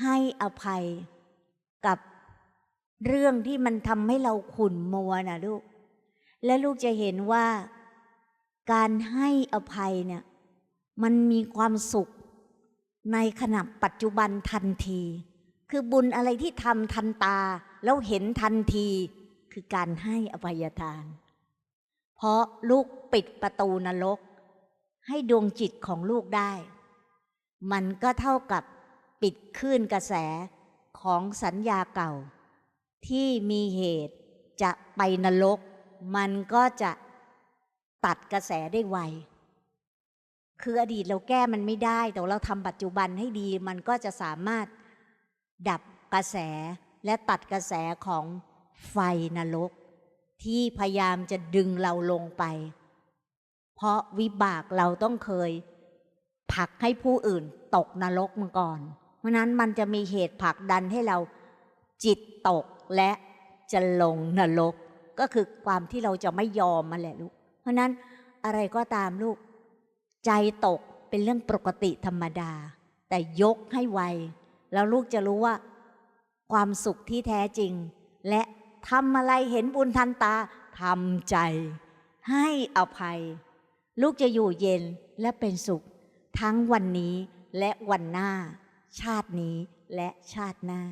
ให้อภัยกับเรื่องที่มันทำให้เราขุ่นมัวนะลูก และลูกจะเห็นว่าการให้อภัยเนี่ย มันมีความสุขในขณะปัจจุบันทันที คือบุญอะไรที่ทำทันตา แล้วเห็นทันที คือการให้อภัยทาน เพราะลูกปิดประตูนรก ให้ดวงจิตของลูกได้ มันก็เท่ากับ ปิดคลื่นกระแสของสัญญาเก่า ที่มีเหตุจะไปนรก มันก็จะตัดกระแสได้ไว คืออดีตเราแก้มันไม่ได้ แต่เราทำปัจจุบันให้ดี มันก็จะสามารถดับกระแสและตัดกระแสของไฟนรก ที่พยายามจะดึงเราลงไป เพราะวิบากเราต้องเคยผลักให้ผู้อื่นตกนรกมาก่อน เพราะนั้นมันจะมีเหตุผลักดันให้เราจิตตกและจะลงนรก ก็คือความที่เราจะไม่ยอมมาแหละลูก เพราะนั้นอะไรก็ตามลูก ใจตกเป็นเรื่องปกติธรรมดา แต่ยกให้ไว แล้วลูกจะรู้ว่า ความสุขที่แท้จริง และทำอะไรเห็นบุญทันตาทำใจ ให้อภัย ลูกจะอยู่เย็นและเป็นสุข ทั้งวันนี้และวันหน้า ชาตินี้และชาติหน้า